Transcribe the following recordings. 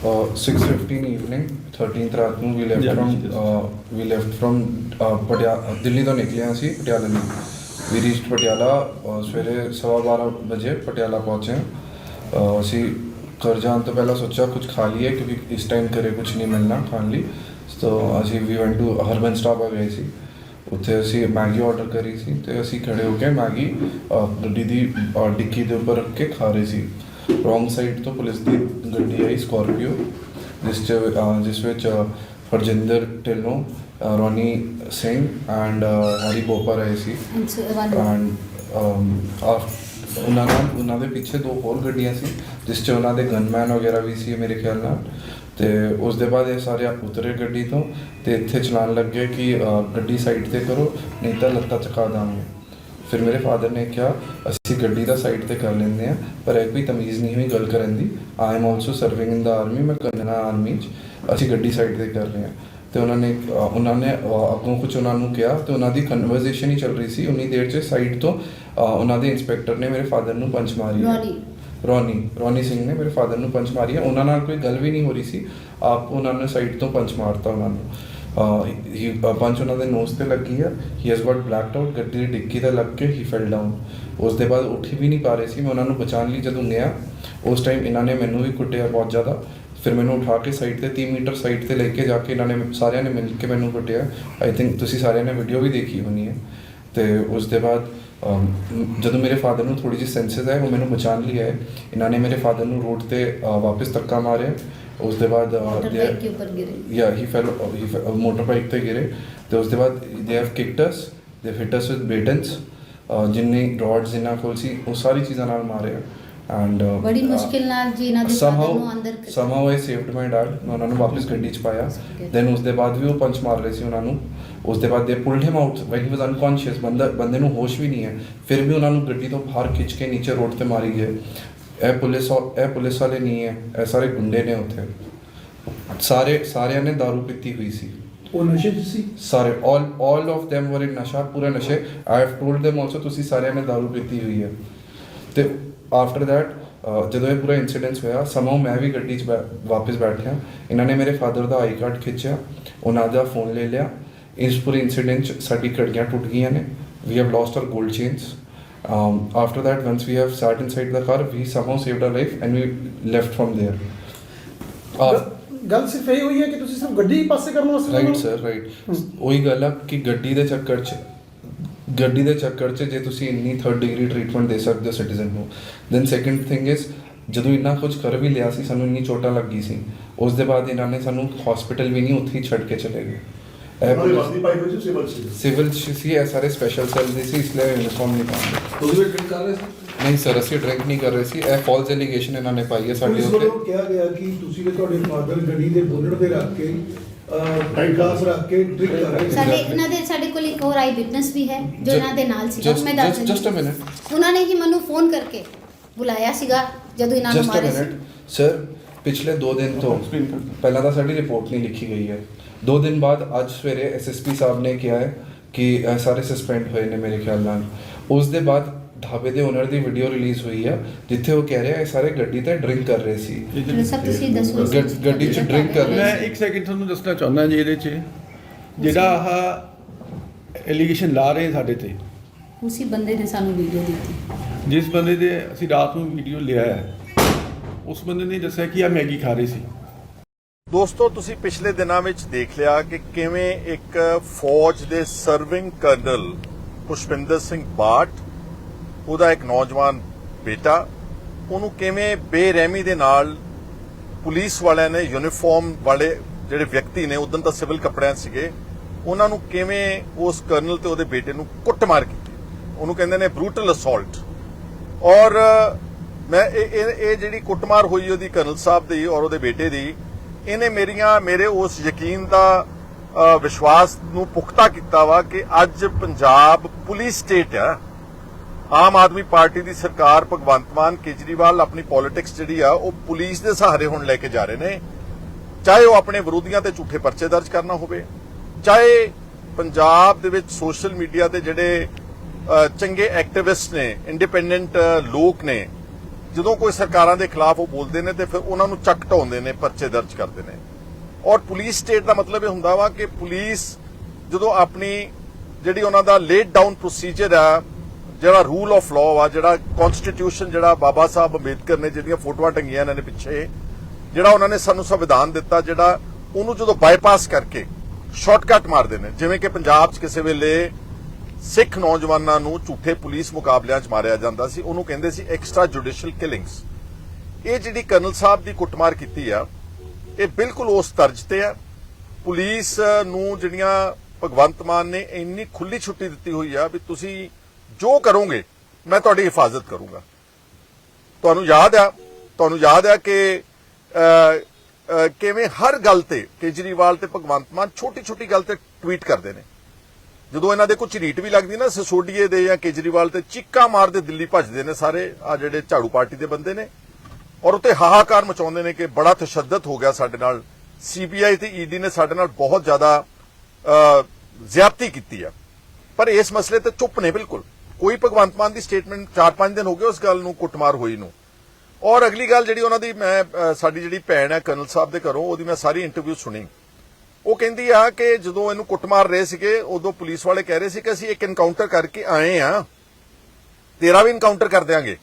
6:15 evening 13th ਰਾਤ ਨੂੰ we left from. We left from Patiala Delhi ਤੋਂ ਨਿਕਲੇ ਹਾਂ ਅਸੀਂ ਪਟਿਆਲਾ ਲਈ ਵੀ ਰੀਚਡ ਪਟਿਆਲਾ ਸਵੇਰੇ ਸਵਾ ਬਾਰਾਂ ਵਜੇ ਪਟਿਆਲਾ ਪਹੁੰਚੇ ਅਸੀਂ ਘਰ ਜਾਣ ਤੋਂ ਪਹਿਲਾਂ ਸੋਚਿਆ ਕੁਝ ਖਾ ਲਈਏ ਕਿਉਂਕਿ ਇਸ ਟਾਈਮ ਘਰੇ ਕੁਝ ਨਹੀਂ ਮਿਲਣਾ ਖਾਣ ਲਈ। ਸੋ ਅਸੀਂ ਵੀ ਵੈਂਟ ਟੂ ਹਰਬੰਸ ਢਾਬਾ ਗਏ ਸੀ। ਉੱਥੇ ਅਸੀਂ ਮੈਗੀ ਆਰਡਰ ਕਰੀ ਸੀ ਤੇ ਅਸੀਂ ਖੜੇ ਹੋ ਕੇ ਮੈਗੀ ਗੱਡੀ ਦੀ ਡਿੱਕੀ ਦੇ ਉੱਪਰ ਰੱਖ ਕੇ ਖਾ ਰਹੇ ਸੀ। ਰੋਂਗ ਸਾਈਡ ਤੋਂ ਪੁਲਿਸ ਦੀ ਗੱਡੀ ਆਈ ਸਕਾਰਪੀਓ ਜਿਸ 'ਚ ਅਹ, ਜਿਸ ਵਿੱਚ ਅਹ, ਹਰਜਿੰਦਰ ਢਿੱਲੋਂ ਅਹ, Ronnie Singh and Harry Bopar ਆਏ ਸੀ। ਐਂਡ ਉਹਨਾਂ ਨਾਲ ਉਹਨਾਂ ਦੇ ਪਿੱਛੇ ਦੋ ਹੋਰ ਗੱਡੀਆਂ ਸੀ ਜਿਸ 'ਚ ਉਹਨਾਂ ਦੇ ਗਨਮੈਨ ਵਗੈਰਾ ਵੀ ਸੀ ਮੇਰੇ ਖਿਆਲ ਨਾਲ। ਤੇ ਉਸ ਦੇ ਬਾਅਦ ਇਹ ਸਾਰੇ ਉਤਰੇ ਗੱਡੀ ਤੋਂ ਤੇ ਇੱਥੇ ਚਲਾਉਣ ਲੱਗੇ ਕਿ ਅਹ, ਗੱਡੀ ਸਾਈਡ ਤੇ ਕਰੋ ਨਹੀਂ ਤਾਂ ਲੱਤਾਂ ਚਕਾ ਦਾਂਗੇ। ਫਿਰ ਮੇਰੇ ਫਾਦਰ ਨੇ ਕਿਹਾ ਅਸੀਂ ਗੱਡੀ ਦਾ ਸਾਈਡ ਤੇ ਕਰ ਲੈਂਦੇ ਆ ਪਰ ਇਹ ਕੋਈ ਤਮੀਜ਼ ਨਹੀਂ ਹੋਈ ਗੱਲ ਕਰਨ ਦੀ। I am also serving in the army ਮੈਂ ਕਰਨਾ ਆਰਮੀ 'ਚ। ਅਸੀਂ ਗੱਡੀ ਸਾਈਡ ਤੇ ਕਰ ਰਹੇ ਹਾਂ। ਤੇ ਉਹਨਾਂ ਨੇ ਉਹਨਾਂ ਨੇ ਅੱਗੋਂ ਕੁਝ ਉਹਨਾਂ ਨੂੰ ਕਿਹਾ ਤੇ ਉਹਨਾਂ ਦੀ ਕਨਵਰਸੇਸ਼ਨ ਹੀ ਚੱਲ ਰਹੀ ਸੀ। ਉਨੀ ਦੇਰ 'ਚ ਸਾਈਡ ਤੋਂ ਉਹਨਾਂ ਦੇ ਇੰਸਪੈਕਟਰ ਨੇ ਮੇਰੇ ਫਾਦਰ ਨੂੰ ਪੰਚ ਮਾਰੀ। ਰੋਨੀ। ਰੋਨੀ ਰੋਨੀ ਸਿੰਘ ਨੇ ਮੇਰੇ ਫਾਦਰ ਨੂੰ ਪੰਚ ਮਾਰੀ। ਉਹਨਾਂ ਨਾਲ ਕੋਈ ਗੱਲ ਵੀ ਨਹੀਂ ਹੋ ਰਹੀ ਸੀ। ਆਪ ਉਹਨਾਂ ਨੇ ਸਾਈਡ ਤੋਂ ਪੰਚ ਮਾਰਤਾ ਉਹਨਾਂ ਨੂੰ। ਪੰਚ ਉਹਨਾਂ ਦੇ ਨੋਸ ਤੇ ਲੱਗੀ ਆ he has got blacked out ਗੱਡੀ ਦੀ ਡਿੱਕੀ ਤੇ ਲੱਗ ਕੇ ਹੀ ਫੈਲ ਡਾਊਨ ਉਸ ਦੇ ਬਾਅਦ ਉੱਠ ਵੀ ਨਹੀਂ ਪਾ ਰਹੇ ਸੀ ਮੈਂ ਉਹਨਾਂ ਨੂੰ ਬਚਾਉਣ ਲਈ ਜਦੋਂ ਗਿਆ ਉਸ ਟਾਈਮ ਇਹਨਾਂ ਨੇ ਮੈਨੂੰ ਵੀ ਕੁੱਟਿਆ ਬਹੁਤ ਜ਼ਿਆਦਾ। ਫਿਰ ਮੈਨੂੰ ਉਠਾ ਕੇ ਸਾਈਡ ਤੇ 30 ਮੀਟਰ ਸਾਈਡ ਤੇ ਲੈ ਕੇ ਜਾ ਕੇ ਇਹਨਾਂ ਨੇ ਸਾਰਿਆਂ ਨੇ ਮਿਲ ਕੇ ਮੈਨੂੰ ਕੁੱਟਿਆ। ਆਈ ਥਿੰਕ ਤੁਸੀਂ ਸਾਰਿਆਂ ਨੇ ਵੀਡੀਓ ਵੀ ਦੇਖੀ ਹੋਣੀ ਹੈ। ਤੇ ਉਸ ਦੇ ਬਾਅਦ ਜਦੋਂ ਮੇਰੇ ਫਾਦਰ ਨੂੰ ਥੋੜੀ ਜਿਹੀ ਸੈਂਸਸ ਹੈ ਉਹ ਮੈਨੂੰ ਬਚਾਉਣ ਲਈ ਆਏ। ਇਹਨਾਂ ਨੇ ਮੇਰੇ ਫਾਦਰ ਨੂੰ ਰੋਡ ਤੇ ਅ, ਵਾਪਸ ਧੱਕਾ ਮਾਰਿਆ। ਉਸ ਦੇ ਬਾਅਦ मोटरबाइक के ऊपर गिरे ਯਾ ਹੀ ਫੈਲ ਹੀ ਮੋਟਰ ਬਾਈਕ ਤੇ ਗਿਰੇ ਤੇ ਉਸ ਦੇ ਬਾਅਦ ਦੇ ਹੈਵ ਕਿਕਡ ਅਸ ਦੇ ਹਿਟ ਅਸ ਵਿਦ ਬੇਟਨਸ ਜਿੰਨੇ ਰੋਡਸ ਜਿੰਨਾ ਕੋਲ ਸੀ ਉਹ ਸਾਰੀ ਚੀਜ਼ਾਂ ਨਾਲ ਮਾਰਿਆ ਐਂਡ ਬੜੀ ਮੁਸ਼ਕਿਲ ਨਾਲ ਜੀ ਇਹਨਾਂ ਦੇ ਫਾਦਰ ਨੂੰ ਅੰਦਰ somehow I saved my dad ਮੈਂ ਉਹਨਾਂ ਨੂੰ ਵਾਪਸ ਗੱਡੀ 'ਚ ਪਾਇਆ Okay. ਦੈਨ ਉਸ ਦੇ ਬਾਅਦ ਵੀ ਉਹ ਪੰਚ ਮਾਰ ਰਹੇ ਸੀ ਉਹਨਾਂ ਨੂੰ ਉਸ ਦੇ ਬਾਅਦ ਦੇ pulled him out when he was unconscious ਬੰਦਾ ਬੰਦੇ ਨੂੰ ਹੋਸ਼ ਵੀ ਨਹੀਂ ਹੈ ਫਿਰ ਵੀ ਉਹਨਾਂ ਨੂੰ ਗੱਡੀ ਤੋਂ ਬਾਹਰ ਖਿੱਚ ਕੇ ਨੀਚੇ ਰੋਡ ਤੇ ਮਾਰੀ ਗਏ ਇਹ ਪੁਲਿਸ ਇਹ ਪੁਲਿਸ ਵਾਲੇ ਨਹੀਂ ਹੈ ਇਹ ਸਾਰੇ ਗੁੰਡੇ ਨੇ ਉੱਥੇ। ਸਾਰੇ ਸਾਰਿਆਂ ਨੇ दारू ਪੀਤੀ ਹੋਈ ਸੀ। ਉਹ ਨਸ਼ੇ ਚ ਸਾਰੇ all all of them were in ਨਸ਼ਾ ਪੂਰੇ ਨਸ਼ੇ। I have told them also ਤੁਸੀਂ ਸਾਰਿਆਂ ਨੇ दारू ਪੀਤੀ ਹੋਈ ਹੈ। ਤੇ ਆਫਟਰ ਥੈਟ ਜਦੋਂ ਇਹ ਪੂਰਾ ਇਨਸੀਡੈਂਸ ਹੋਇਆ ਸਮਾਂ ਮੈਂ ਵੀ ਗੱਡੀ 'ਚ ਵਾਪਸ ਬੈਠਿਆ। ਇਹਨਾਂ ਨੇ ਮੇਰੇ ਫਾਦਰ ਦਾ ਆਈ ਕਾਰਡ ਖਿੱਚਿਆ ਉਹਨਾਂ ਦਾ ਫੋਨ ਲੈ ਲਿਆ। ਇਸ ਪੂਰੇ ਇਨਸੀਡੈਂਟ 'ਚ ਸਾਡੀ ਕੜੀਆਂ ਟੁੱਟ ਗਈਆਂ ਨੇ। ਵੀ ਹੈਵ ਲੋਸਟ ਆਰ 골ਡ chains um, after that once we have sat inside the car we somehow saved our life and we left from there. uh, ਗੱਲ ਸਿਰਫ ਇਹ ਹੋਈ ਹੈ ਕਿ ਤੁਸੀਂ ਸਿਰਫ ਗੱਡੀ ਹੀ ਪਾਸੇ ਕਰਨ ਵਾਸਤੇ ਰਾਈਟ ਸਰ ਰਾਈਟ ਉਹੀ ਗੱਲ ਆ ਕਿ ਗੱਡੀ ਦੇ ਚੱਕਰ 'ਚ ਗੱਡੀ ਦੇ ਚੱਕਰ 'ਚ ਜੇ ਤੁਸੀਂ ਇੰਨੀ ਥਰਡ ਡਿਗਰੀ ਟ੍ਰੀਟਮੈਂਟ ਦੇ ਸਕਦੇ ਹੋ ਸਿਟੀਜ਼ਨ ਨੂੰ ਦੈਨ ਸੈਕੰਡ ਥਿੰਗ ਇਜ਼ ਜਦੋਂ ਇੰਨਾ ਕੁਝ ਕਰ ਵੀ ਲਿਆ ਸੀ ਸਾਨੂੰ ਇੰਨੀ ਚੋਟਾਂ ਲੱਗੀ ਸੀ ਉਸ ਦੇ ਬਾਅਦ ਇਹਨਾਂ ਨੇ ਸਾਨੂੰ ਹਸਪੀਟਲ ਵੀ ਨਹੀਂ ਉੱਥੇ ਹੀ ਛੱਡ ਕੇ ਚਲੇ ਗਏ ਇਹ ਉਹਨਾਂ ਦੀ ਪੁਲਿਸ- ਵਰਦੀ ਪਾਈ ਹੋਈ ਸੀ ਸਿਵਲ ਸੀ? ਸਿਵਲ ਸੀ ਇਹ ਸਾਰੇ ਸਪੈਸ਼ਲ ਸੈੱਲ ਦੇ ਸੀ ਇਸ ਲਈ ਯੂਨੀਫਾਰਮ ਨਹੀਂ ਪਾਉਂਦੇ। ਤੁਸੀਂ ਵੀ ਡਰਿੰਕ ਕਰ ਰਹੇ ਸੀ? ਨਹੀਂ ਸਰ ਅਸੀਂ ਡਰਿੰਕ ਨਹੀਂ ਕਰ ਰਹੇ ਸੀ ਇਹ ਫਾਲਸ ਐਲੀਗੇਸ਼ਨ ਇਹਨਾਂ ਨੇ ਪਾਈ ਹੈ ਸਾਡੇ ਪੁਲਿਸ ਉੱਤੇ। ਵੱਲੋਂ ਕਿਹਾ ਗਿਆ ਕਿ ਤੁਸੀਂ ਤੇ ਤੁਹਾਡੇ ਫਾਦਰ ਗੱਡੀ ਦੇ ਬੋਨਟ ਤੇ ਰੱਖ ਕੇ ਟਾਈਮ ਗਲਾਸ ਰੱਖ ਕੇ ਡਰਿੰਕ ਕਰ ਰਹੇ ਸੀ। ਸਾਡੇ ਇਹਨਾਂ ਦੇ ਸਾਡੇ ਕੋਲ ਇੱਕ ਹੋਰ ਆਈ ਵਿਟਨੈਸ ਵੀ ਹੈ ਜੋ ਇਹਨਾਂ ਦੇ ਨਾਲ Just- ਮੈਂ ਦੱਸ a ਦਿੰਦੀ। minute. ਉਹਨਾਂ ਨੇ ਹੀ ਮੈਨੂੰ ਫੋਨ ਕਰਕੇ ਬੁਲਾਇਆ ਸੀਗਾ ਜਦੋਂ ਇਹਨਾਂ ਨੂੰ ਜਸਟ ਅ ਮਾਰਿਆ ਸੀ। ਮਿੰਟ ਸਰ ਪਿਛਲੇ 2 ਦਿਨ ਤੋਂ ਪਹਿਲਾਂ ਤਾਂ ਸਾਡੀ ਰਿਪੋਰਟ ਨਹੀਂ ਲਿਖੀ ਗਈ ਹੈ 2 ਦਿਨ ਬਾਅਦ ਅੱਜ ਸਵੇਰੇ ਐਸਐਸਪੀ ਸਾਹਿਬ ਨੇ ਕਿਹਾ ਹੈ ਕਿ ਸਾਰੇ ਸਸਪੈਂਡ ਹੋਏ ਨੇ ਮੇਰੇ ਖਿਆਲ ਨਾਲ ਉਸ ਦੇ ਬਾਅਦ ਢਾਬੇ ਦੇ ਓਨਰ ਦੀ ਵੀਡੀਓ ਰਿਲੀਜ਼ ਹੋਈ ਆ ਜਿੱਥੇ ਉਹ ਕਹਿ ਰਿਹਾ ਇਹ ਸਾਰੇ ਗੱਡੀ ਤੇ ਡਰਿੰਕ ਕਰ ਰਹੇ ਸੀ ਚਲੋ ਸਭ ਤੁਸੀਂ ਦੱਸੋ ਇਸ ਗੱਡ- 'ਚ drink ਕਰ ਰਹੇ ਮੈਂ ਇੱਕ ਸੈਕਿੰਡ ਤੁਹਾਨੂੰ ਦੱਸਣਾ ਚਾਹੁੰਦਾ ਜੀ ਇਹਦੇ 'ਚ ਜਿਹੜਾ ਆਹ ਐਲੀਗੇਸ਼ਨ ਲਾ ਰਹੇ ਸਾਡੇ ਤੇ ਉਸੇ ਬੰਦੇ ਨੇ ਸਾਨੂੰ ਵੀਡੀਓ ਦਿੱਤੀ ਜਿਸ ਬੰਦੇ ਦੇ ਅਸੀਂ ਰਾਤ ਨੂੰ ਵੀਡੀਓ ਲਿਆ ਹੈ ਉਸ ਬੰਦੇ ਨੇ ਦੱਸਿਆ ਕਿ ਆ ਮੈਗੀ ਖਾ ਰਹੇ ਸੀ। ਦੋਸਤੋ, ਤੁਸੀਂ ਪਿਛਲੇ ਦਿਨਾਂ ਵਿੱਚ ਦੇਖ ਲਿਆ ਕਿ ਕਿਵੇਂ ਇੱਕ ਫੌਜ ਦੇ ਸਰਵਿੰਗ ਕਰਨਲ ਪੁਸ਼ਪਿੰਦਰ ਸਿੰਘ ਬਾਟ, ਉਹਦਾ ਇੱਕ ਨੌਜਵਾਨ ਬੇਟਾ, ਉਹਨੂੰ ਕਿਵੇਂ ਬੇਰਹਿਮੀ ਦੇ ਨਾਲ ਪੁਲਿਸ ਵਾਲਿਆਂ ਨੇ ਯੂਨੀਫਾਰਮ ਵਾਲੇ ਜਿਹੜੇ ਵਿਅਕਤੀ ਨੇ ਉਦੋਂ ਤਾਂ ਸਿਵਲ ਕੱਪੜਿਆਂ ਸੀਗੇ, ਉਹਨਾਂ ਨੂੰ ਕਿਵੇਂ ਉਸ ਕਰਨਲ ਤੇ ਉਹਦੇ ਬੇਟੇ ਨੂੰ ਕੁੱਟਮਾਰ ਕੀਤੀ। ਉਹਨੂੰ ਕਹਿੰਦੇ ਨੇ ਬਰੂਟਲ ਅਸੌਲਟ ਔਰ ਮੈਂ ਇਹ ਇਹ ਜਿਹੜੀ ਕੁੱਟਮਾਰ ਹੋਈ ਉਹਦੀ ਕਰਨਲ ਸਾਹਿਬ ਦੀ ਔਰ ਉਹਦੇ ਬੇਟੇ ਦੀ, ਇਹਨੇ ਮੇਰੀਆਂ ਮੇਰੇ ਉਸ ਯਕੀਨ ਦਾ ਵਿਸ਼ਵਾਸ ਨੂੰ ਪੁਖਤਾ ਕੀਤਾ ਵਾ ਕਿ ਅੱਜ ਪੰਜਾਬ ਪੁਲਿਸ ਸਟੇਟ ਆ। ਆਮ ਆਦਮੀ ਪਾਰਟੀ ਦੀ ਸਰਕਾਰ ਭਗਵੰਤ ਮਾਨ ਕੇਜਰੀਵਾਲ ਆਪਣੀ ਪੋਲਿਟਿਕਸ ਜਿਹੜੀ ਆ, ਉਹ ਪੁਲਿਸ ਦੇ ਸਹਾਰੇ ਹੁਣ ਲੈ ਕੇ ਜਾ ਰਹੇ ਨੇ। ਚਾਹੇ ਉਹ ਆਪਣੇ ਵਿਰੋਧੀਆਂ ਤੇ ਝੂਠੇ ਪਰਚੇ ਦਰਜ ਕਰਨਾ ਹੋਵੇ, ਚਾਹੇ ਪੰਜਾਬ ਦੇ ਵਿੱਚ ਸੋਸ਼ਲ ਮੀਡੀਆ ਤੇ ਜਿਹੜੇ ਚੰਗੇ ਐਕਟਿਵਿਸਟ ਨੇ ਇੰਡੀਪੈਂਡੈਂਟ ਲੋਕ ਨੇ ਜਦੋਂ ਕੋਈ ਸਰਕਾਰਾਂ ਦੇ ਖਿਲਾਫ ਉਹ ਬੋਲਦੇ ਨੇ ਤੇ ਫਿਰ ਉਹਨਾਂ ਨੂੰ ਚੱਕ ਢਾਉਂਦੇ ਨੇ, ਪਰਚੇ ਦਰਜ ਕਰਦੇ ਨੇ। ਔਰ ਪੁਲਿਸ ਸਟੇਟ ਦਾ ਮਤਲਬ ਇਹ ਹੁੰਦਾ ਵਾ ਕਿ ਪੁਲਿਸ ਜਦੋਂ ਆਪਣੀ ਜਿਹੜੀ ਉਹਨਾਂ ਦਾ ਲੇਟ ਡਾਊਨ ਪ੍ਰੋਸੀਜਰ ਆ, ਜਿਹੜਾ ਰੂਲ ਆਫ ਲਾਅ ਆ ਜਿਹੜਾ ਕਨਸਟੀਟਿਊਸ਼ਨ ਜਿਹੜਾ ਬਾਬਾ ਸਾਹਿਬ ਅੰਬੇਦਕਰ ਨੇ ਜਿਹੜੀਆਂ ਫੋਟੋਆਂ ਟੰਗੀਆਂ ਇਹਨਾਂ ਨੇ ਪਿੱਛੇ, ਜਿਹੜਾ ਉਹਨਾਂ ਨੇ ਸਾਨੂੰ ਸੰਵਿਧਾਨ ਦਿੱਤਾ, ਜਿਹੜਾ ਉਹਨੂੰ ਜਦੋਂ ਬਾਈਪਾਸ ਕਰਕੇ ਸ਼ਾਰਟਕਟ ਮਾਰਦੇ ਨੇ, ਜਿਵੇਂ ਕਿ ਪੰਜਾਬ 'ਚ ਕਿਸੇ ਵੇਲੇ ਸਿੱਖ ਨੌਜਵਾਨਾਂ ਨੂੰ ਝੂਠੇ ਪੁਲਿਸ ਮੁਕਾਬਲਿਆਂ 'ਚ ਮਾਰਿਆ ਜਾਂਦਾ ਸੀ। ਉਹਨੂੰ ਕਹਿੰਦੇ ਸੀ ਐਕਸਟਰਾ ਜੁਡੀਸ਼ੀਅਲ ਕਿਲਿੰਗਸ ਇਹ ਜਿਹੜੀ ਕਰਨਲ ਸਾਹਿਬ ਦੀ ਕੁੱਟਮਾਰ ਕੀਤੀ ਆ, ਇਹ ਬਿਲਕੁਲ ਉਸ ਤਰਜ ਤੇ ਆ। ਪੁਲਿਸ ਨੂੰ ਜਿਹੜੀਆਂ ਭਗਵੰਤ ਮਾਨ ਨੇ ਇੰਨੀ ਖੁੱਲੀ ਛੁੱਟੀ ਦਿੱਤੀ ਹੋਈ ਆ ਵੀ ਤੁਸੀਂ ਜੋ ਕਰੋਗੇ, ਮੈਂ ਤੁਹਾਡੀ ਹਿਫਾਜ਼ਤ ਕਰੂੰਗਾ। ਤੁਹਾਨੂੰ ਯਾਦ ਆ, ਤੁਹਾਨੂੰ ਯਾਦ ਆ ਕਿ ਕਿਵੇਂ ਹਰ ਗੱਲ ਤੇ ਕੇਜਰੀਵਾਲ ਤੇ ਭਗਵੰਤ ਮਾਨ ਛੋਟੀ ਛੋਟੀ ਗੱਲ ਤੇ ਟਵੀਟ ਕਰਦੇ ਨੇ। ਜਦੋਂ ਇਹਨਾਂ ਦੇ ਕੁਝ ਰੀਟ ਵੀ ਲੱਗਦੀ ਨਾ ਸਿਸੋਡੀਏ ਦੇ ਜਾਂ ਕੇਜਰੀਵਾਲ ਤੇ ਚੀਕਾ ਮਾਰਦੇ ਦਿੱਲੀ ਭੱਜਦੇ ਨੇ ਸਾਰੇ ਆ ਜਿਹੜੇ ਝਾੜੂ ਪਾਰਟੀ ਦੇ ਬੰਦੇ ਨੇ। ਔਰ ਉੱਤੇ ਹਾਹਾਕਾਰ ਮਚਾਉਂਦੇ ਨੇ ਕਿ ਬੜਾ ਤਸ਼ੱਦਦ ਹੋ ਗਿਆ ਸਾਡੇ ਨਾਲ। ਸੀਬੀਆਈ ਤੇ ਈਡੀ ਨੇ ਸਾਡੇ ਨਾਲ ਬਹੁਤ ਜ਼ਿਆਦਾ ਅ, ਜ਼ਿਆਦਤੀ ਕੀਤੀ ਆ। ਪਰ ਇਸ ਮਸਲੇ ਤੇ ਚੁੱਪ ਨੇ ਬਿਲਕੁਲ। ਕੋਈ ਭਗਵੰਤ ਮਾਨ ਦੀ ਸਟੇਟਮੈਂਟ 4-5 ਦਿਨ ਹੋ ਗਏ ਉਸ ਗੱਲ ਨੂੰ ਕੁੱਟਮਾਰ ਹੋਈ ਨੂੰ। ਔਰ ਅਗਲੀ ਗੱਲ ਜਿਹੜੀ ਉਹਨਾਂ ਦੀ ਮੈਂ ਸਾਡੀ ਜਿਹੜੀ ਭੈਣ ਹੈ ਕਰਨਲ ਸਾਹਿਬ ਦੇ ਘਰੋਂ ਉਹਦੀ ਮੈਂ ਸਾਰੀ ਇੰਟਰਵਿਊ ਸੁਣੀ। ਉਹ ਕਹਿੰਦੀ ਆ ਕਿ ਜਦੋਂ ਇਹਨੂੰ ਕੁੱਟਮਾਰ ਰਹੇ ਸੀਗੇ, ਉਦੋਂ ਪੁਲਿਸ ਵਾਲੇ ਕਹਿ ਰਹੇ ਸੀ ਕਿ ਅਸੀਂ ਇੱਕ ਇਨਕਾਊਂਟਰ ਕਰਕੇ ਆਏ ਆ। ਤੇਰਾ ਵੀ ਇਨਕਾਊਂਟਰ ਕਰ ਦਿਆਂਗੇ।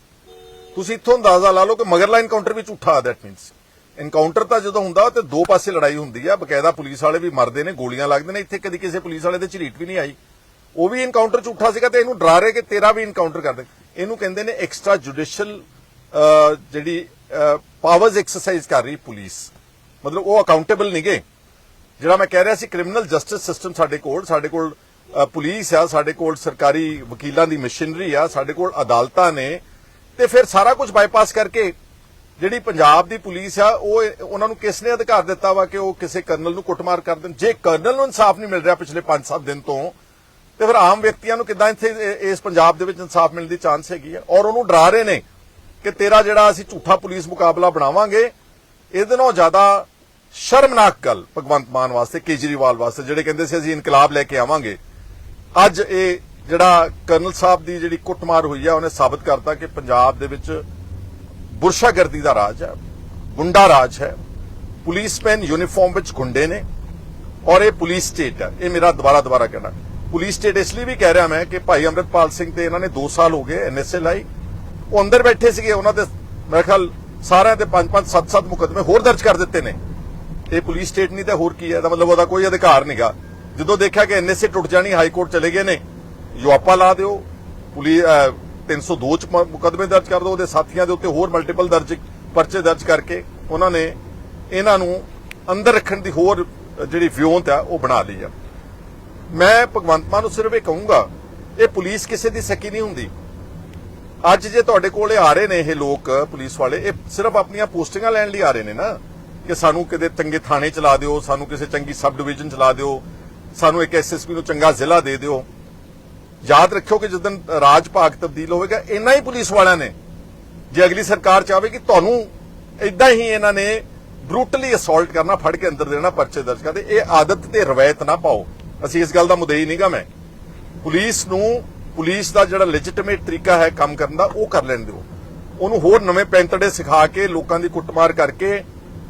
ਤੁਸੀਂ ਇੱਥੋਂ ਅੰਦਾਜ਼ਾ ਲਾ ਲਓ ਕਿ ਮਗਰਲਾ ਇਨਕਾਊਂਟਰ ਵੀ ਝੂਠਾ ਦੈਟ ਮੀਨਸ ਇਨਕਾਊਂਟਰ ਤਾਂ ਜਦੋਂ ਹੁੰਦਾ, ਤੇ ਦੋ ਪਾਸੇ ਲੜਾਈ ਹੁੰਦੀ ਆ। ਬਕਾਇਦਾ ਪੁਲਿਸ ਵਾਲੇ ਵੀ ਮਰਦੇ ਨੇ, ਗੋਲੀਆਂ ਲੱਗਦੇ ਨੇ। ਇੱਥੇ ਕਦੀ ਕਿਸੇ ਪੁਲਿਸ ਵਾਲੇ ਦੇ ਝਰੀਟ ਵੀ ਨਹੀਂ ਆਈ। ਉਹ ਵੀ ਇਨਕਾਊਂਟਰ ਝੂਠਾ ਸੀਗਾ ਤੇ ਇਹਨੂੰ ਡਰਾ ਰਹੇ ਕਿ ਤੇਰਾ ਵੀ ਇਨਕਾਊਂਟਰ ਕਰ ਦੇ। ਇਹਨੂੰ ਕਹਿੰਦੇ ਨੇ ਐਕਸਟਰਾ ਜੁਡੀਸ਼ੀਅਲ ਜਿਹੜੀ ਪਾਵਰਸ ਐਕਸਰਸਾਈਜ਼ ਕਰ ਰਹੀ ਪੁਲਿਸ। ਮਤਲਬ ਉਹ ਅਕਾਊਂਟੇਬਲ ਨਹੀਂਗੇ ਜਿਹੜਾ ਮੈਂ ਕਹਿ ਰਿਹਾ ਸੀ ਕ੍ਰਿਮੀਨਲ ਜਸਟਿਸ ਸਿਸਟਮ ਸਾਡੇ ਕੋਲ ਸਾਡੇ ਕੋਲ ਪੁਲਿਸ ਆ, ਸਾਡੇ ਕੋਲ ਸਰਕਾਰੀ ਵਕੀਲਾਂ ਦੀ ਮਸ਼ੀਨਰੀ ਆ, ਸਾਡੇ ਕੋਲ ਅਦਾਲਤਾਂ ਨੇ, ਤੇ ਫਿਰ ਸਾਰਾ ਕੁਝ ਬਾਈਪਾਸ ਕਰਕੇ ਜਿਹੜੀ ਪੰਜਾਬ ਦੀ ਪੁਲਿਸ ਆ, ਉਹ ਉਹਨਾਂ ਨੂੰ ਕਿਸ ਨੇ ਅਧਿਕਾਰ ਦਿੱਤਾ ਵਾ ਕਿ ਉਹ ਕਿਸੇ ਕਰਨਲ ਨੂੰ ਕੁੱਟਮਾਰ ਕਰ ਦੇਣ? ਜੇ ਕਰਨਲ ਨੂੰ ਇਨਸਾਫ ਨਹੀਂ ਮਿਲ ਰਿਹਾ ਪਿਛਲੇ 5-7 ਦਿਨ ਤੋਂ, ਤੇ ਫਿਰ ਆਮ ਵਿਅਕਤੀਆਂ ਨੂੰ ਕਿੱਦਾਂ ਇੱਥੇ ਇਸ ਪੰਜਾਬ ਦੇ ਵਿੱਚ ਇਨਸਾਫ ਮਿਲਣ ਦੀ ਚਾਂਸ ਹੈਗੀ ਆ? ਔਰ ਉਹਨੂੰ ਡਰਾ ਰਹੇ ਨੇ ਕਿ ਤੇਰਾ ਜਿਹੜਾ ਅਸੀਂ ਝੂਠਾ ਪੁਲਿਸ ਮੁਕਾਬਲਾ ਬਣਾਵਾਂਗੇ, ਇਹਦੇ ਨਾਲੋਂ ਜ਼ਿਆਦਾ ਸ਼ਰਮਨਾਕ ਗੱਲ ਭਗਵੰਤ ਮਾਨ ਵਾਸਤੇ, ਕੇਜਰੀਵਾਲ ਵਾਸਤੇ, ਜਿਹੜੇ ਕਹਿੰਦੇ ਸੀ ਅਸੀਂ ਇਨਕਲਾਬ ਲੈ ਕੇ ਆਵਾਂਗੇ। ਅੱਜ ਇਹ ਜਿਹੜਾ ਕਰਨਲ ਸਾਹਿਬ ਦੀ ਜਿਹੜੀ ਕੁੱਟਮਾਰ ਹੋਈ ਹੈ ਉਹਨੇ ਸਾਬਤ ਕਰਤਾ ਕਿ ਪੰਜਾਬ ਦੇ ਵਿੱਚ ਬੁਰਸ਼ਾਗਰਦੀ ਦਾ ਰਾਜ ਹੈ, ਗੁੰਡਾ ਰਾਜ ਹੈ। ਪੁਲਿਸਮੈਨ ਯੂਨੀਫਾਰਮ ਵਿੱਚ ਗੁੰਡੇ ਨੇ ਔਰ ਇਹ ਪੁਲਿਸ ਸਟੇਟ ਹੈ। ਇਹ ਮੇਰਾ ਦੁਬਾਰਾ ਦੁਬਾਰਾ ਕਹਿਣਾ। ਪੁਲਿਸ ਸਟੇਟ ਇਸ ਲਈ ਵੀ ਕਹਿ ਰਿਹਾ ਮੈਂ ਕਿ ਭਾਈ ਅੰਮ੍ਰਿਤਪਾਲ ਸਿੰਘ ਤੇ ਇਹਨਾਂ ਨੇ 2 ਸਾਲ ਹੋ ਗਏ ਐਨਐਸਏ ਲਾਈ। ਉਹ ਅੰਦਰ ਬੈਠੇ ਸੀਗੇ, ਉਹਨਾਂ ਦੇ ਮੇਰੇ ਖਿਆਲ ਸਾਰਿਆਂ ਤੇ 5-5 7-7 ਮੁਕੱਦਮੇ ਹੋਰ ਦਰਜ ਕਰ ਦਿੱਤੇ ਨੇ। ਇਹ ਪੁਲਿਸ ਸਟੇਟ ਨਹੀਂ ਤਾਂ ਹੋਰ ਕੀ ਹੈ? ਇਹਦਾ ਮਤਲਬ ਉਹਦਾ ਕੋਈ ਅਧਿਕਾਰ ਨਹੀਂਗਾ ਜਦੋਂ ਦੇਖਿਆ ਕਿ ਐਨਐਸਏ ਟੁੱਟ ਜਾਣੀ, ਹਾਈ ਕੋਰਟ ਚਲੇ ਗਏ ਨੇ, ਯੁਆਪਾ ਲਾ ਦਿਓ ਪੁਲਿਸ 302 ਚ ਮ- ਮੁਕੱਦਮੇ ਦਰਜ ਕਰ ਦਿਓ, ਉਹਦੇ ਸਾਥੀਆਂ ਦੇ ਉੱਤੇ ਹੋਰ ਮਲਟੀਪਲ ਦਰਜ, ਪਰਚੇ ਦਰਜ ਕਰਕੇ ਉਹਨਾਂ ਨੇ ਇਹਨਾਂ ਨੂੰ ਅੰਦਰ ਰੱਖਣ ਦੀ ਹੋਰ ਜਿਹੜੀ ਵਿਉਂਤ ਆ, ਉਹ ਬਣਾ ਲਈ ਆ। ਮੈਂ ਭਗਵੰਤ ਮਾਨ ਨੂੰ ਸਿਰਫ ਇਹ ਕਹੂੰਗਾ, ਇਹ ਪੁਲਿਸ ਕਿਸੇ ਦੀ ਸਕੀ ਨਹੀਂ ਹੁੰਦੀ। ਅੱਜ ਜੇ ਤੁਹਾਡੇ ਕੋਲੇ ਆ ਰਹੇ ਨੇ ਇਹ ਲੋਕ, ਪੁਲਿਸ ਵਾਲੇ, ਇਹ ਸਿਰਫ ਆਪਣੀਆਂ ਪੋਸਟਿੰਗਾਂ ਲੈਣ ਲਈ ਆ ਰਹੇ ਨੇ ਨਾ। ਕਿ ਸਾਨੂੰ ਕਿਤੇ ਚੰਗੇ ਥਾਣੇ ਚਲਾ ਦਿਓ, ਸਾਨੂੰ ਕਿਸੇ ਚੰਗੀ ਸਬ ਡਿਵੀਜ਼ਨ ਚਲਾ ਦਿਓ, ਸਾਨੂੰ ਇੱਕ ਐਸਐਸਪੀ ਨੂੰ ਚੰਗਾ ਜ਼ਿਲ੍ਹਾ ਦੇ ਦਿਓ। ਯਾਦ ਰੱਖਿਓ ਕਿ ਜਦੋਂ ਰਾਜ ਭਾਗ ਤਬਦੀਲ ਹੋਵੇਗਾ, ਇੰਨਾ ਹੀ ਪੁਲਿਸ ਵਾਲਿਆਂ ਨੇ। ਜੇ ਅਗਲੀ ਸਰਕਾਰ ਚਾਹਵੇ ਕਿ ਤੁਹਾਨੂੰ ਇਦਾਂ ਹੀ ਇਹਨਾਂ ਨੇ ਬਰੂਟਲੀ ਅਸੌਲਟ ਕਰਨਾ, ਫੜ ਕੇ ਅੰਦਰ ਦੇਣਾ, ਪਰਚੇ ਦਰਜ ਕਰਦੇ ਇਹ ਆਦਤ ਤੇ ਰਵਾਇਤ ਨਾ ਪਾਓ। ਅਸੀਂ ਇਸ ਗੱਲ ਦਾ ਮੁਦਈ ਨਹੀਂਗਾ ਮੈਂ। ਪੁਲਿਸ ਨੂੰ, ਪੁਲਿਸ ਦਾ ਜਿਹੜਾ ਲੈਜੀਟੀਮੇਟ ਤਰੀਕਾ ਹੈ ਕੰਮ ਕਰਨ ਦਾ, ਉਹ ਕਰ ਲੈਣ ਦਿਓ। ਉਹਨੂੰ ਹੋਰ ਨਵੇਂ ਪੈਂਤੜੇ ਸਿਖਾ ਕੇ, ਲੋਕਾਂ ਦੀ ਕੁੱਟਮਾਰ ਕਰਕੇ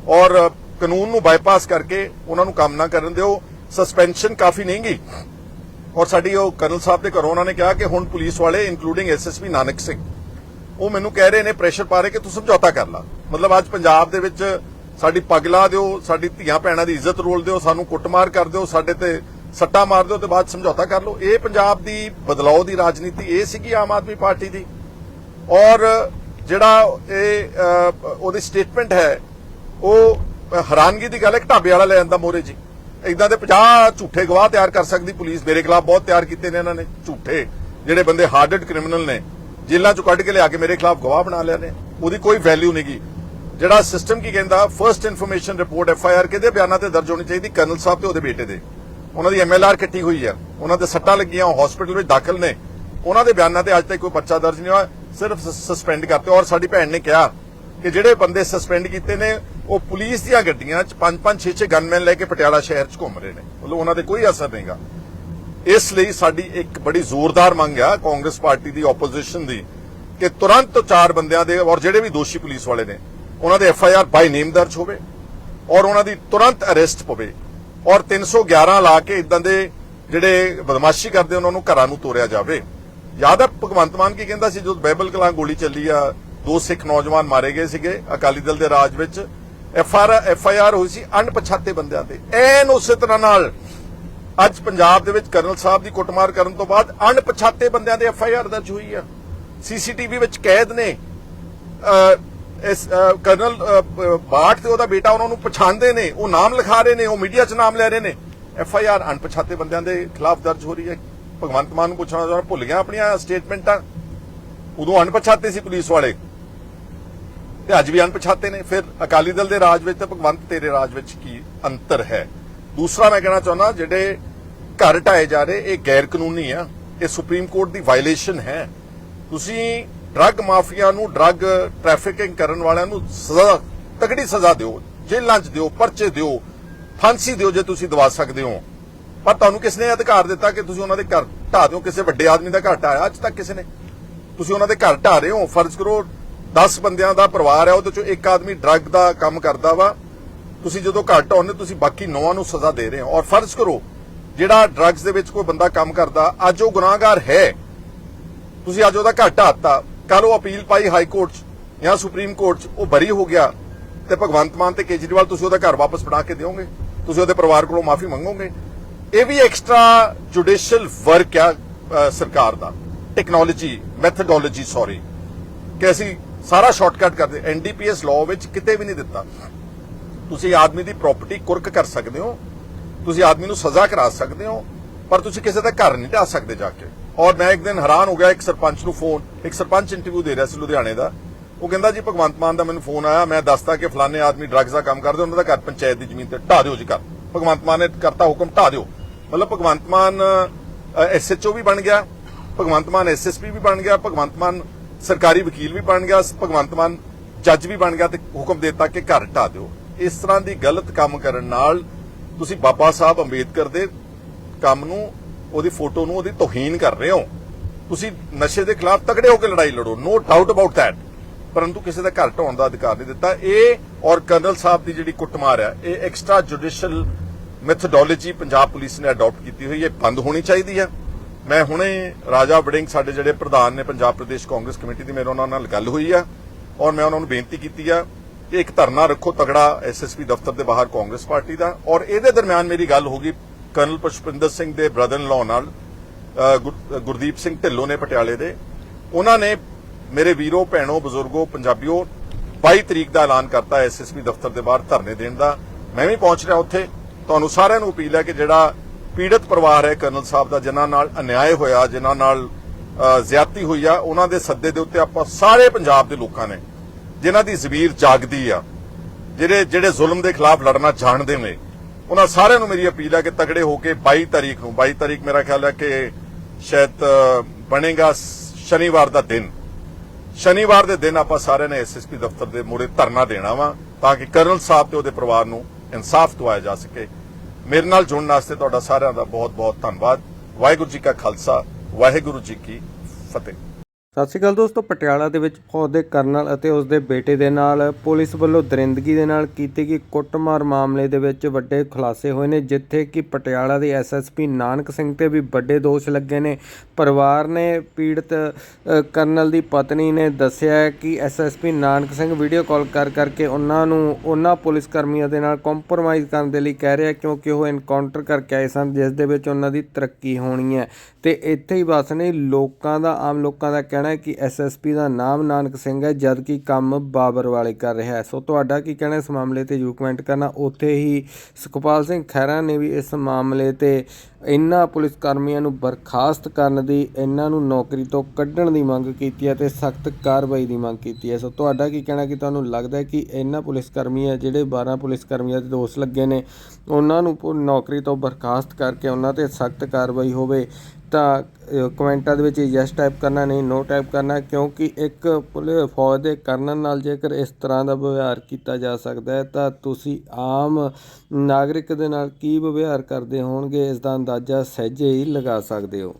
ਔਰ ਕਾਨੂੰਨ ਨੂੰ ਬਾਈਪਾਸ ਕਰਕੇ ਉਹਨਾਂ ਨੂੰ ਕੰਮ ਨਾ ਕਰਨ ਦਿਓ। ਸਸਪੈਂਸ਼ਨ ਕਾਫੀ ਨਹੀਂ ਨਹੀਂਗੀ ਔਰ ਸਾਡੀ ਉਹ ਕਰਨਲ ਸਾਹਿਬ ਦੇ ਘਰੋਂ ਉਹਨਾਂ ਨੇ ਕਿਹਾ ਕਿ ਹੁਣ ਪੁਲਿਸ ਵਾਲੇ ਇਨਕਲੂਡਿੰਗ ਐਸਐਸਪੀ ਨਾਨਕ ਸਿੰਘ, ਉਹ ਮੈਨੂੰ ਕਹਿ ਰਹੇ ਨੇ ਪ੍ਰੈਸ਼ਰ ਪਾ ਰਹੇ ਕਿ ਤੂੰ ਸਮਝੌਤਾ ਕਰ ਲਾ। ਮਤਲਬ ਅੱਜ ਪੰਜਾਬ ਦੇ ਵਿੱਚ ਸਾਡੀ ਪਗਲਾ ਦਿਓ, ਸਾਡੀ ਧੀਆਂ ਭੈਣਾਂ ਦੀ ਇੱਜ਼ਤ ਰੋਲ ਦਿਓ, ਸਾਨੂੰ ਕੁੱਟਮਾਰ ਕਰ ਦਿਓ, ਸਾਡੇ ਤੇ ਸੱਟਾ ਮਾਰ ਦਿਓ ਤੇ ਬਾਅਦ ਸਮਝੌਤਾ ਕਰ ਲਓ। ਇਹ ਪੰਜਾਬ ਦੀ ਬਦਲਾਅ ਦੀ ਰਾਜਨੀਤੀ, ਇਹ ਸੀਗੀ ਆਮ ਆਦਮੀ ਪਾਰਟੀ ਦੀ। ਔਰ ਜਿਹੜਾ ਇਹ ਉਹਦੀ ਸਟੇਟਮੈਂਟ ਹੈ ਉਹ ਹੈਰਾਨਗੀ ਦੀ ਗੱਲ ਹੈ ਕਿ ਢਾਬੇ ਵਾਲਾ ਲੈ ਜਾਂਦਾ ਮੋਰੇ ਜੀ। ਇਦਾਂ ਦੇ 50 ਝੂਠੇ ਗਵਾਹ ਤਿਆਰ ਕਰ ਸਕਦੀ ਪੁਲਿਸ। ਮੇਰੇ ਖਿਲਾਫ ਬਹੁਤ ਤਿਆਰ ਕੀਤੇ ਨੇ ਇਹਨਾਂ ਨੇ, ਝੂਠੇ। ਜਿਹੜੇ ਬੰਦੇ ਹਾਰਡਡ ਕ੍ਰਿਮੀਨਲ ਨੇ, ਜੇਲ੍ਹਾਂ ਚੋਂ ਕੱਢ ਕੇ ਲਿਆ ਕੇ ਮੇਰੇ ਖਿਲਾਫ ਗਵਾਹ ਬਣਾ ਲਿਆ ਨੇ। ਉਹਦੀ ਕੋਈ ਵੈਲਿਊ ਨਹੀਂਗੀ ਜਿਹੜਾ ਸਿਸਟਮ ਕੀ ਕਹਿੰਦਾ first information report F I R ਕਿਹਦੇ ਬਿਆਨਾਂ ਤੇ ਦਰਜ ਹੋਣੀ ਚਾਹੀਦੀ? ਕਰਨਲ ਸਾਹਿਬ ਤੇ ਉਹਦੇ ਬੇਟੇ ਦੇ। ਉਹਨਾਂ ਦੀ ਐਮ ਐਲ ਆਰ ਕੱਟੀ ਹੋਈ ਹੈ ਉਹਨਾਂ ਦੇ ਸੱਟਾਂ ਲੱਗੀਆਂ, ਉਹ ਹਸਪੀਟਲ ਵਿੱਚ ਦਾਖਲ ਨੇ। ਉਹਨਾਂ ਦੇ ਬਿਆਨਾਂ ਤੇ ਅੱਜ ਤੱਕ ਕੋਈ ਪਰਚਾ ਦਰਜ ਨਹੀਂ ਹੋਇਆ। ਸਿਰਫ ਸਸਪੈਂਡ ਕਰਤੇ। ਔਰ ਸਾਡੀ ਭੈਣ ਨੇ ਕਿਹਾ ਕਿ ਜਿਹੜੇ ਬੰਦੇ ਸਸਪੈਂਡ ਕੀਤੇ ਨੇ ਉਹ ਪੁਲਿਸ ਦੀਆਂ ਗੱਡੀਆਂ 'ਚ 5-5 6-6 ਗਨਮੈਨ ਲੈ ਕੇ ਪਟਿਆਲਾ ਸ਼ਹਿਰ 'ਚ ਘੁੰਮ ਰਹੇ ਨੇ। ਮਤਲਬ ਉਹਨਾਂ ਤੇ ਕੋਈ ਅਸਰ ਨਹੀਂਗਾ ਇਸ ਲਈ ਸਾਡੀ ਇੱਕ ਬੜੀ ਜ਼ੋਰਦਾਰ ਮੰਗ ਆ ਕਾਂਗਰਸ ਪਾਰਟੀ ਦੀ ਆਪੋਜੀਸ਼ਨ ਦੀ, ਕਿ ਤੁਰੰਤ ਚਾਰ ਬੰਦਿਆਂ ਦੇ ਔਰ ਜਿਹੜੇ ਵੀ ਦੋਸ਼ੀ ਪੁਲਿਸ ਵਾਲੇ ਨੇ, ਉਹਨਾਂ ਦੇ ਐਫ ਆਈ ਆਰ ਬਾਈ ਨੇਮ ਦਰਜ ਹੋਵੇ ਔਰ ਉਹਨਾਂ ਦੀ ਤੁਰੰਤ ਅਰੈਸਟ ਪਵੇ ਔਰ 311 ਲਾ ਕੇ ਇਦਾਂ ਦੇ ਜਿਹੜੇ ਬਦਮਾਸ਼ੀ ਕਰਦੇ ਉਹਨਾਂ ਨੂੰ ਘਰਾਂ ਨੂੰ ਤੋਰਿਆ ਜਾਵੇ। ਯਾਦ ਆ ਭਗਵੰਤ ਮਾਨ ਕੀ ਕਹਿੰਦਾ ਸੀ, ਜਦੋਂ ਬਾਈਬਲ ਕਲਾਂ ਗੋਲੀ ਚੱਲੀ ਆ, ਦੋ ਸਿੱਖ ਨੌਜਵਾਨ ਮਾਰੇ ਗਏ ਸੀਗੇ ਅਕਾਲੀ ਦਲ ਦੇ ਰਾਜ ਵਿੱਚ। F R F I R ਹੋਈ ਸੀ ਅਣਪਛਾਤੇ ਬੰਦਿਆਂ ਤੇ। ਐਨ ਉਸੇ ਤਰ੍ਹਾਂ ਨਾਲ ਅੱਜ ਪੰਜਾਬ ਦੇ ਵਿੱਚ ਕਰਨਲ ਸਾਹਿਬ ਦੀ ਕੁੱਟਮਾਰ ਕਰਨ ਤੋਂ ਬਾਅਦ ਅਣਪਛਾਤੇ ਬੰਦਿਆਂ ਦੇ ਐਫ ਆਈ ਆਰ ਦਰਜ ਹੋਈ ਆ। ਸੀਸੀਟੀਵੀ ਵਿੱਚ ਕੈਦ ਨੇ। ਇਸ ਕਰਨਲ ਅਹ, ਤੇ ਉਹਦਾ ਬੇਟਾ ਉਹਨਾਂ ਨੂੰ ਪਛਾਣਦੇ ਨੇ ਉਹ ਨਾਮ ਲਿਖਾ ਰਹੇ ਨੇ ਉਹ ਮੀਡੀਆ 'ਚ ਨਾਮ ਲੈ ਰਹੇ ਨੇ। ਐਫ ਆਈ ਆਰ ਅਣਪਛਾਤੇ ਬੰਦਿਆਂ ਦੇ ਖਿਲਾਫ ਦਰਜ ਹੋ ਰਹੀ ਹੈ। ਭਗਵੰਤ ਮਾਨ ਨੂੰ ਪੁੱਛਣਾ ਚਾਹੁੰਦਾ ਭੁੱਲ ਗਿਆ ਆਪਣੀਆਂ ਸਟੇਟਮੈਂਟਾਂ? ਉਦੋਂ ਅਣਪਛਾਤੇ ਸੀ ਪੁਲਿਸ ਵਾਲੇ। ਤੇ ਅੱਜ ਵੀ ਅਣਪਛਾਤੇ ਨੇ। ਫਿਰ ਅਕਾਲੀ ਦਲ ਦੇ ਰਾਜ ਵਿੱਚ ਤੇ ਭਗਵੰਤ ਤੇਰੇ ਰਾਜ ਵਿੱਚ ਕੀ ਅੰਤਰ ਹੈ? ਦੂਸਰਾ ਮੈਂ ਕਹਿਣਾ ਚਾਹੁੰਦਾ, ਜਿਹੜੇ ਘਰ ਢਾਏ ਜਾ ਰਹੇ, ਇਹ ਗੈਰ ਕਾਨੂੰਨੀ ਆ। ਇਹ ਸੁਪਰੀਮ ਕੋਰਟ ਦੀ ਵਾਇਲੇਸ਼ਨ ਹੈ। ਤੁਸੀਂ ਡਰੱਗ ਮਾਫੀਆ ਨੂੰ ਡਰੱਗ ਟ੍ਰੈਫਿਕਿੰਗ ਕਰਨ ਵਾਲਿਆਂ ਨੂੰ ਸਜ਼ਾ, ਤਕੜੀ ਸਜ਼ਾ ਦਿਓ। ਜੇਲ੍ਹਾਂ 'ਚ ਦਿਓ, ਪਰਚੇ ਦਿਓ, ਫਾਂਸੀ ਦਿਓ ਜੇ ਤੁਸੀਂ ਦਵਾ ਸਕਦੇ ਹੋ। ਪਰ ਤੁਹਾਨੂੰ ਕਿਸ ਨੇ ਅਧਿਕਾਰ ਦਿੱਤਾ ਕਿ ਤੁਸੀਂ ਉਹਨਾਂ ਦੇ ਘਰ ਢਾ ਦਿਓ? ਕਿਸੇ ਵੱਡੇ ਆਦਮੀ ਦਾ ਘਰ ਢਾਇਆ ਅੱਜ ਤੱਕ ਕਿਸੇ ਨੇ। ਤੁਸੀਂ ਉਹਨਾਂ ਦੇ ਘਰ ਢਾ ਰਹੇ ਹੋ, ਫਰਜ਼ ਕਰੋ 10 ਬੰਦਿਆਂ ਦਾ ਪਰਿਵਾਰ ਹੈ, ਉਹਦੇ ਚੋਂ ਇੱਕ ਆਦਮੀ ਡਰੱਗ ਦਾ ਕੰਮ ਕਰਦਾ ਵਾ। ਤੁਸੀਂ ਜਦੋਂ ਘਰ ਢਾਉਂਦੇ ਤੁਸੀਂ ਬਾਕੀ ਨੌਵਾਂ ਨੂੰ ਸਜ਼ਾ ਦੇ ਰਹੇ ਹੋ। ਔਰ ਫਰਜ਼ ਕਰੋ, ਜਿਹੜਾ ਡਰੱਗਸ ਦੇ ਵਿੱਚ ਕੋਈ ਬੰਦਾ ਕੰਮ ਕਰਦਾ, ਅੱਜ ਉਹ ਗੁਨਾਹਗਾਰ ਹੈ। ਤੁਸੀਂ ਅੱਜ ਉਹਦਾ ਘੱਟ ਢਾਤਾ ਕੱਲ ਉਹ ਅਪੀਲ ਪਾਈ ਹਾਈ ਕੋਰਟ 'ਚ ਜਾਂ ਸੁਪਰੀਮ ਕੋਰਟ 'ਚ, ਉਹ ਬਰੀ ਹੋ ਗਿਆ। ਤੇ ਭਗਵੰਤ ਮਾਨ ਤੇ ਕੇਜਰੀਵਾਲ ਤੁਸੀਂ ਉਹਦਾ ਘਰ ਵਾਪਸ ਬਣਾ ਕੇ ਦਿਓਗੇ। ਤੁਸੀਂ ਉਹਦੇ ਪਰਿਵਾਰ ਕੋਲੋਂ ਮਾਫੀ ਮੰਗੋਗੇ। ਇਹ ਵੀ ਐਕਸਟਰਾ ਜੁਡੀਸ਼ੀਅਲ ਵਰਕ ਆ ਸਰਕਾਰ ਦਾ। ਟੈਕਨੋਲੋਜੀ ਮੈਥਡੋਲੋਜੀ ਸੌਰੀ ਕਿ ਅਸੀਂ ਸਾਰਾ ਸ਼ਾਰਟਕਟ ਕਰਦੇ ਐਨਡੀਪੀਐਸ ਲਾਅ ਵਿੱਚ ਕਿਤੇ ਵੀ ਨਹੀਂ ਦਿੱਤਾ। ਤੁਸੀਂ ਆਦਮੀ ਦੀ ਪ੍ਰਾਪਰਟੀ ਕੁਰਕ ਕਰ ਸਕਦੇ ਹੋ। ਤੁਸੀਂ ਆਦਮੀ ਨੂੰ ਸਜ਼ਾ ਕਰਾ ਸਕਦੇ ਹੋ, ਪਰ ਤੁਸੀਂ ਕਿਸੇ ਦਾ ਘਰ ਨਹੀਂ ਢਾ ਸਕਦੇ ਜਾ ਕੇ। ਔਰ ਮੈਂ ਇੱਕ ਦਿਨ ਹੈਰਾਨ ਹੋ ਗਿਆ, ਇੱਕ ਸਰਪੰਚ ਨੂੰ ਫੋਨ ਇੱਕ ਸਰਪੰਚ ਇੰਟਰਵਿਊ ਦੇ ਰਿਹਾ ਸੀ ਲੁਧਿਆਣੇ ਦਾ। ਉਹ ਕਹਿੰਦਾ, ਜੀ, ਭਗਵੰਤ ਮਾਨ ਦਾ ਮੈਨੂੰ ਫੋਨ ਆਇਆ। ਮੈਂ ਦੱਸਦਾ ਕਿ ਫਲਾਣੇ ਆਦਮੀ ਡਰੱਗਸ ਦਾ ਕੰਮ ਕਰਦੇ, ਉਹਨਾਂ ਦਾ ਘਰ ਪੰਚਾਇਤ ਦੀ ਜ਼ਮੀਨ ਤੇ ਢਾ ਦਿਓ ਜੀ ਘਰ। ਭਗਵੰਤ ਮਾਨ ਨੇ ਕਰਤਾ ਹੁਕਮ ਢਾ ਦਿਓ। ਮਤਲਬ ਭਗਵੰਤ ਮਾਨ ਐਸਐਚਓ ਵੀ ਬਣ ਗਿਆ, ਭਗਵੰਤ ਮਾਨ ਐਸਐਸਪੀ ਵੀ ਬਣ ਗਿਆ, ਭਗਵੰਤ ਮਾਨ ਸਰਕਾਰੀ ਵਕੀਲ ਵੀ ਬਣ ਗਿਆ, ਭਗਵੰਤ ਮਾਨ ਜੱਜ ਵੀ ਬਣ ਗਿਆ ਤੇ ਹੁਕਮ ਦੇ ਦਿੱਤਾ ਕਿ ਘਰ ਢਾ ਦਿਓ। ਇਸ ਤਰ੍ਹਾਂ ਦੀ ਗਲਤ ਕੰਮ ਕਰਨ ਨਾਲ ਤੁਸੀਂ ਬਾਬਾ ਸਾਹਿਬ ਅੰਬੇਦਕਰ ਦੇ ਕੰਮ ਨੂੰ, ਉਹਦੀ ਫੋਟੋ ਨੂੰ ਉਹਦੀ ਤੋਹੀਨ ਕਰ ਰਹੇ ਹੋ। ਤੁਸੀਂ ਨਸ਼ੇ ਦੇ ਖਿਲਾਫ ਤਕੜੇ ਹੋ ਕੇ ਲੜਾਈ ਲੜੋ ਨੋ ਡਾਊਟ ਅਬਾਊਟ ਥੈਟ ਪਰੰਤੂ ਕਿਸੇ ਦਾ ਘਰ ਢਾਉਣ ਦਾ ਅਧਿਕਾਰ ਨਹੀਂ ਦਿੱਤਾ। ਇਹ ਔਰ ਕਰਨਲ ਸਾਹਿਬ ਦੀ ਜਿਹੜੀ ਕੁੱਟਮਾਰ ਹੈ, ਇਹ extra judicial methodology Punjab police ਨੇ ਅਡਾਪਟ ਕੀਤੀ ਹੋਈ ਹੈ ਬੰਦ ਹੋਣੀ ਚਾਹੀਦੀ ਹੈ। ਮੈਂ ਹੁਣੇ ਰਾਜਾ ਵੜਿੰਗ ਸਾਡੇ ਜਿਹੜੇ ਪ੍ਰਧਾਨ ਨੇ ਪੰਜਾਬ ਪ੍ਰਦੇਸ਼ ਕਾਂਗਰਸ ਕਮੇਟੀ ਦੀ, ਮੇਰੇ ਉਹਨਾਂ ਨਾਲ ਗੱਲ ਹੋਈ ਆ ਔਰ ਮੈਂ ਉਹਨਾਂ ਨੂੰ ਬੇਨਤੀ ਕੀਤੀ ਆ ਕਿ ਇੱਕ ਧਰਨਾ ਰੱਖੋ ਤਗੜਾ ਐਸਐਸਪੀ ਦਫ਼ਤਰ ਦੇ ਬਾਹਰ ਕਾਂਗਰਸ ਪਾਰਟੀ ਦਾ ਔਰ ਇਹਦੇ ਦਰਮਿਆਨ ਮੇਰੀ ਗੱਲ ਹੋ ਗਈ ਕਰਨਲ ਪੁਸ਼ਪਿੰਦਰ ਸਿੰਘ ਦੇ ਬ੍ਰਦਰ ਇਨ ਲਾਅ ਨਾਲ ਗੁਰਦੀਪ ਸਿੰਘ ਢਿੱਲੋਂ ਨੇ ਪਟਿਆਲੇ ਦੇ। ਉਹਨਾਂ ਨੇ ਮੇਰੇ ਵੀਰੋ, ਭੈਣੋ, ਬਜ਼ੁਰਗੋ, ਪੰਜਾਬੀਓ 22 ਤਰੀਕ ਦਾ ਐਲਾਨ ਕਰਤਾ ਐਸਐਸਪੀ ਦਫ਼ਤਰ ਦੇ ਬਾਹਰ ਧਰਨੇ ਦੇਣ ਦਾ। ਮੈਂ ਵੀ ਪਹੁੰਚ ਰਿਹਾ ਉੱਥੇ। ਤੁਹਾਨੂੰ ਸਾਰਿਆਂ ਨੂੰ ਅਪੀਲ ਹੈ ਕਿ ਜਿਹੜਾ ਪੀੜਤ ਪਰਿਵਾਰ ਹੈ ਕਰਨਲ ਸਾਹਿਬ ਦਾ ਜਿਨ੍ਹਾਂ ਨਾਲ ਅਨਿਆਏ ਹੋਇਆ ਜਿਨ੍ਹਾਂ ਨਾਲ ਅ, ਜ਼ਿਆਦਤੀ ਹੋਈ ਆ ਉਹਨਾਂ ਦੇ ਸੱਦੇ ਦੇ ਉੱਤੇ ਆਪਾਂ ਸਾਰੇ ਪੰਜਾਬ ਦੇ ਲੋਕਾਂ ਨੇ ਜਿਨ੍ਹਾਂ ਦੀ ਜ਼ਮੀਰ ਜਾਗਦੀ ਆ ਜਿਹੜੇ ਜਿਹੜੇ ਜ਼ੁਲਮ ਦੇ ਖਿਲਾਫ ਲੜਨਾ ਜਾਣਦੇ ਨੇ ਉਹਨਾਂ ਸਾਰਿਆਂ ਨੂੰ ਮੇਰੀ ਅਪੀਲ ਹੈ ਕਿ ਤਗੜੇ ਹੋ ਕੇ 22 ਤਾਰੀਖ ਨੂੰ 22 ਤਾਰੀਖ ਮੇਰਾ ਖਿਆਲ ਹੈ ਕਿ ਸ਼ਾਇਦ ਬਣੇਗਾ ਸ਼ਨੀਵਾਰ ਦਾ ਦਿਨ। ਸ਼ਨੀਵਾਰ ਦੇ ਦਿਨ ਆਪਾਂ ਸਾਰਿਆਂ ਨੇ ਐਸਐਸਪੀ ਦਫ਼ਤਰ ਦੇ ਮੂਹਰੇ ਧਰਨਾ ਦੇਣਾ ਵਾ ਤਾਂ ਕਿ ਕਰਨਲ ਸਾਹਿਬ ਤੇ ਉਹਦੇ ਪਰਿਵਾਰ ਨੂੰ ਇਨਸਾਫ ਦਵਾਇਆ ਜਾ ਸਕੇ। ਮੇਰੇ ਨਾਲ ਜੁੜਨ ਵਾਸਤੇ ਤੁਹਾਡਾ ਸਾਰਿਆਂ ਦਾ ਬਹੁਤ ਬਹੁਤ ਧੰਨਵਾਦ। ਵਾਹਿਗੁਰੂ ਜੀ ਕਾ ਖਾਲਸਾ, ਵਾਹਿਗੁਰੂ ਜੀ ਕੀ ਫਤਿਹ। ਸਤਿ ਸ਼੍ਰੀ ਅਕਾਲ ਦੋਸਤੋ, ਪਟਿਆਲਾ ਦੇ ਵਿੱਚ ਫੌਜ ਦੇ ਕਰਨਲ ਅਤੇ ਉਸ ਦੇ ਬੇਟੇ ਦੇ ਨਾਲ ਪੁਲਿਸ ਵੱਲੋਂ ਦਰਿੰਦਗੀ ਦੇ ਨਾਲ ਕੀਤੀ ਗਈ ਕੁੱਟਮਾਰ ਮਾਮਲੇ ਦੇ ਵਿੱਚ ਵੱਡੇ ਖੁਲਾਸੇ ਹੋਏ ਨੇ, ਜਿੱਥੇ ਕਿ ਪਟਿਆਲਾ ਦੇ ਐਸਐਸਪੀ ਨਾਨਕ ਸਿੰਘ ਤੇ ਵੀ ਵੱਡੇ ਦੋਸ਼ ਲੱਗੇ ਨੇ। ਪਰਿਵਾਰ ਨੇ ਪੀੜਤ ਕਰਨਲ ਦੀ ਪਤਨੀ ਨੇ ਦੱਸਿਆ ਹੈ ਕਿ SSP Nanak Singh video call ਕਰ ਕਰਕੇ ਉਹਨਾਂ ਨੂੰ, ਉਹਨਾਂ ਪੁਲਿਸ ਕਰਮੀਆਂ ਦੇ ਨਾਲ ਕੰਪਰੋਮਾਈਜ਼ ਕਰਨ ਦੇ ਲਈ ਕਹਿ ਰਿਹਾ, ਕਿਉਂਕਿ ਉਹ ਐਨਕਾਊਂਟਰ ਕਰਕੇ ਆਏ ਸਨ, ਜਿਸ ਦੇ ਵਿੱਚ ਉਹਨਾਂ ਦੀ ਤਰੱਕੀ ਹੋਣੀ ਹੈ। ਤੇ ਇੱਥੇ ਹੀ ਬਸ ਨਹੀਂ ਲੋਕਾਂ ਦਾ, ਆਮ ਲੋਕਾਂ ਦਾ ਕਹਿਣਾ ਹੈ ਕਿ ਐਸਐਸਪੀ ਦਾ ਨਾਮ ਨਾਨਕ ਸਿੰਘ ਹੈ ਜਦ ਕਿ ਕੰਮ ਬਾਬਰ ਵਾਲੇ ਕਰ ਰਿਹਾ ਹੈ। ਸੋ ਤੁਹਾਡਾ ਕੀ ਕਹਿਣਾ ਇਸ ਮਾਮਲੇ ਤੇ ਜਰੂਰ ਕਮੈਂਟ ਕਰਨਾ? ਉੱਥੇ ਹੀ ਸੁਖਪਾਲ ਸਿੰਘ ਖਹਿਰਾ ਨੇ ਵੀ ਇਸ ਮਾਮਲੇ ਤੇ ਇਨ੍ਹਾਂ ਪੁਲਿਸ ਕਰਮੀਆਂ ਨੂੰ ਬਰਖਾਸਤ ਕਰਨ ਦੀ ਇਹਨਾਂ ਨੂੰ ਨੌਕਰੀ ਤੋਂ ਕੱਢਣ ਦੀ ਮੰਗ ਕੀਤੀ ਹੈ ਤੇ ਸਖਤ ਕਾਰਵਾਈ ਦੀ ਮੰਗ ਕੀਤੀ ਹੈ। ਸੋ ਤੁਹਾਡਾ ਕੀ ਕਹਿਣਾ ਕਿ ਤੁਹਾਨੂੰ ਲੱਗਦਾ ਹੈ ਕਿ ਇਹਨਾਂ ਪੁਲਿਸ ਕਰਮੀ ਹੈ ਜਿਹੜੇ 12 ਪੁਲਿਸ ਕਰਮੀਆਂ ਦੇ ਦੋਸ਼ ਲੱਗੇ ਨੇ ਉਹਨਾਂ ਨੂੰ ਨੌਕਰੀ ਤੋਂ ਬਰਖਾਸਤ ਕਰਕੇ ਉਹਨਾਂ ਤੇ ਸਖਤ ਕਾਰਵਾਈ ਹੋਵੇ ਤਾਂ ਕਮੈਂਟਾਂ ਦੇ ਵਿੱਚ ਯੈਸ ਟਾਈਪ ਕਰਨਾ, ਨਹੀਂ ਨੋ ਟਾਈਪ ਕਰਨਾ, ਕਿਉਂਕਿ ਇੱਕ ਪੁਲਿਸ ਫੌਜ ਦੇ ਕਰਨਲ ਨਾਲ ਜੇਕਰ ਇਸ ਤਰ੍ਹਾਂ ਦਾ ਵਿਵਹਾਰ ਕੀਤਾ ਜਾ ਸਕਦਾ ਹੈ, ਤਾਂ ਤੁਸੀਂ ਆਮ ਨਾਗਰਿਕ ਦੇ ਨਾਲ ਕੀ ਵਿਵਹਾਰ ਕਰਦੇ ਹੋਣਗੇ, ਇਸ ਦਾ ਅੰਦਾਜ਼ਾ ਸਹਿਜੇ ਹੀ ਲਗਾ ਸਕਦੇ ਹੋ।